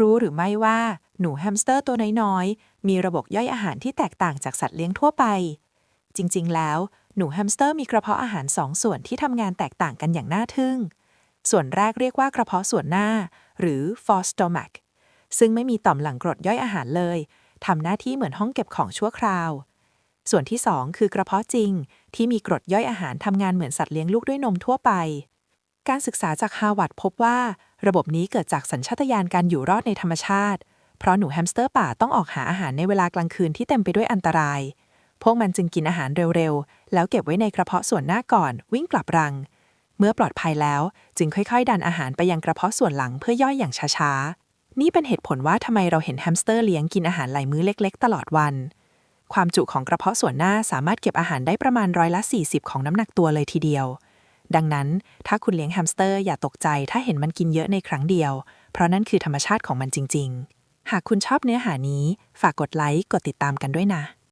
รู้หรือไม่ว่าหนูแฮมสเตอร์ตัวน้อยๆ มีระบบย่อยอาหารที่แตกต่างจากสัตว์เลี้ยงทั่วไป จริง ๆ แล้ว หนูแฮมสเตอร์มีกระเพาะอาหารสองส่วนที่ทำงานแตกต่างกันอย่างน่าทึ่ง ส่วนแรกเรียกว่ากระเพาะส่วนหน้า หรือ for stomach ซึ่งไม่มีต่อมหลังกรดย่อยอาหารเลยทำหน้าที่เหมือนห้องเก็บของชั่วคราว ส่วนที่ 2 คือกระเพาะจริง ที่มีกรดย่อยอาหารทำงานเหมือนสัตว์เลี้ยงลูกด้วยนมทั่วไป การศึกษาจากฮาวาดพบว่า ระบบนี้เกิดจากสัญชาตญาณการอยู่รอดในธรรมชาติ เพราะหนูแฮมสเตอร์ป่าต้องออกหาอาหารในเวลากลางคืนที่เต็มไปด้วยอันตราย พวกมันจึงกินอาหารเร็วๆ แล้วเก็บไว้ในกระเพาะส่วนหน้าก่อน วิ่งกลับรัง เมื่อปลอดภัยแล้วจึงค่อยๆ ดันอาหารไปยังกระเพาะส่วนหลังเพื่อย่อยอย่างช้าๆ นี่เป็นเหตุผลว่าทำไมเราเห็นแฮมสเตอร์เลี้ยงกินอาหารหลายมื้อเล็ก ๆ ตลอดวัน ความจุของกระเพาะส่วนหน้าสามารถเก็บอาหารได้ประมาณร้อยละ 40 ของน้ำหนักตัวเลยทีเดียว ดังนั้นถ้าคุณเลี้ยงแฮมสเตอร์อย่าตกใจถ้าเห็นมันกินเยอะในครั้งเดียว เพราะนั่นคือธรรมชาติของมันจริง ๆ หากคุณชอบเนื้อหานี้ ฝากกดไลค์ กดติดตามกันด้วยนะ